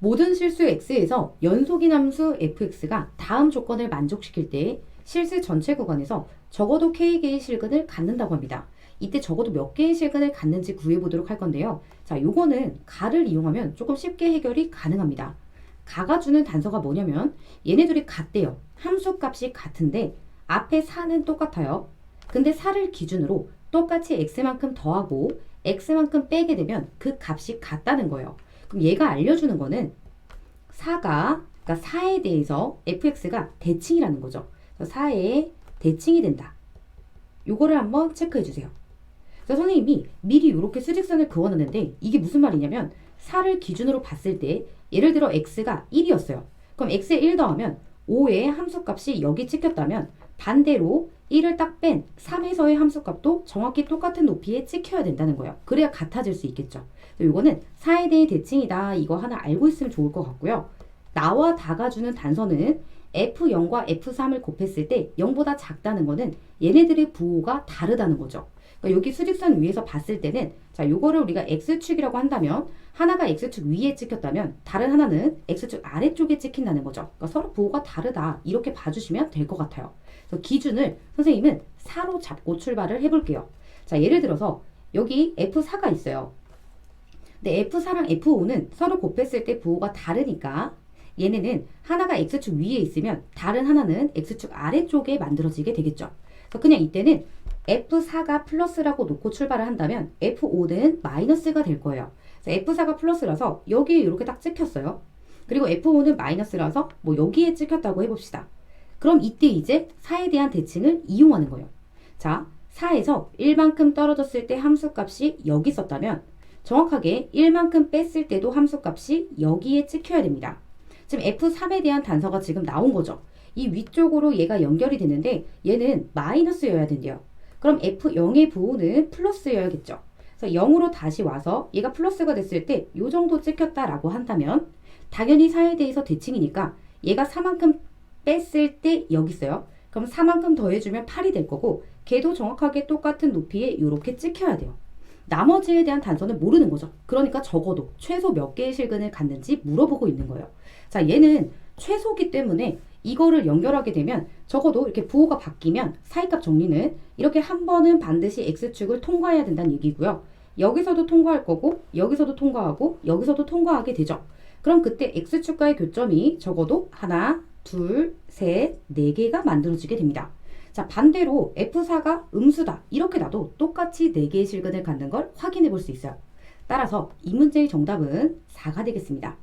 모든 실수 x에서 연속인 함수 fx가 다음 조건을 만족시킬 때 실수 전체 구간에서 적어도 k개의 실근을 갖는다고 합니다. 이때 적어도 몇 개의 실근을 갖는지 구해보도록 할 건데요. 자, 요거는 가를 이용하면 조금 쉽게 해결이 가능합니다. 가가 주는 단서가 뭐냐면 얘네들이 같대요. 함수 값이 같은데 앞에 4는 똑같아요. 근데 4를 기준으로 똑같이 x만큼 더하고 x만큼 빼게 되면 그 값이 같다는 거예요. 그럼 얘가 알려주는 거는 4가 그러니까 4에 대해서 fx가 대칭이라는 거죠. 그래서 4의 대칭이 된다. 요거를 한번 체크해 주세요. 그래서 선생님이 미리 이렇게 수직선을 그어놨는데 이게 무슨 말이냐면 4를 기준으로 봤을 때 예를 들어 x가 1이었어요. 그럼 x에 1 더하면 5의 함수값이 여기 찍혔다면 반대로 1을 딱 뺀 3에서의 함수값도 정확히 똑같은 높이에 찍혀야 된다는 거예요. 그래야 같아질 수 있겠죠. 요거는 4에 대해 대칭이다. 이거 하나 알고 있으면 좋을 것 같고요. 나와 다가 주는 단서는 F0과 F3을 곱했을 때 0보다 작다는 거는 얘네들의 부호가 다르다는 거죠. 그러니까 여기 수직선 위에서 봤을 때는 자 요거를 우리가 x축이라고 한다면 하나가 x축 위에 찍혔다면 다른 하나는 x축 아래쪽에 찍힌다는 거죠. 그러니까 서로 부호가 다르다 이렇게 봐주시면 될 것 같아요. 그래서 기준을 선생님은 4로 잡고 출발을 해볼게요. 자 예를 들어서 여기 f4가 있어요. 근데 f4랑 f5는 서로 곱했을 때 부호가 다르니까 얘네는 하나가 x축 위에 있으면 다른 하나는 x축 아래쪽에 만들어지게 되겠죠. 그래서 그냥 이때는 F4가 플러스라고 놓고 출발을 한다면 F5는 마이너스가 될 거예요. 그래서 F4가 플러스라서 여기에 이렇게 딱 찍혔어요. 그리고 F5는 마이너스라서 뭐 여기에 찍혔다고 해봅시다. 그럼 이때 이제 4에 대한 대칭을 이용하는 거예요. 자, 4에서 1만큼 떨어졌을 때 함수값이 여기 있었다면 정확하게 1만큼 뺐을 때도 함수값이 여기에 찍혀야 됩니다. 지금 F3에 대한 단서가 지금 나온 거죠. 이 위쪽으로 얘가 연결이 되는데 얘는 마이너스여야 된대요. 그럼 F0의 부호는 플러스여야겠죠. 그래서 0으로 다시 와서 얘가 플러스가 됐을 때 이 정도 찍혔다라고 한다면 당연히 4에 대해서 대칭이니까 얘가 4만큼 뺐을 때 여기 있어요. 그럼 4만큼 더해주면 8이 될 거고 걔도 정확하게 똑같은 높이에 이렇게 찍혀야 돼요. 나머지에 대한 단서는 모르는 거죠. 그러니까 적어도 최소 몇 개의 실근을 갖는지 물어보고 있는 거예요. 자, 얘는 최소기 때문에 이거를 연결하게 되면 적어도 이렇게 부호가 바뀌면 사이값 정리는 이렇게 한 번은 반드시 x축을 통과해야 된다는 얘기고요. 여기서도 통과할 거고 여기서도 통과하고 여기서도 통과하게 되죠. 그럼 그때 x축과의 교점이 적어도 하나, 둘, 셋, 네 개가 만들어지게 됩니다. 자, 반대로 F4가 음수다. 이렇게 놔도 똑같이 4개의 실근을 갖는 걸 확인해 볼 수 있어요. 따라서 이 문제의 정답은 4가 되겠습니다.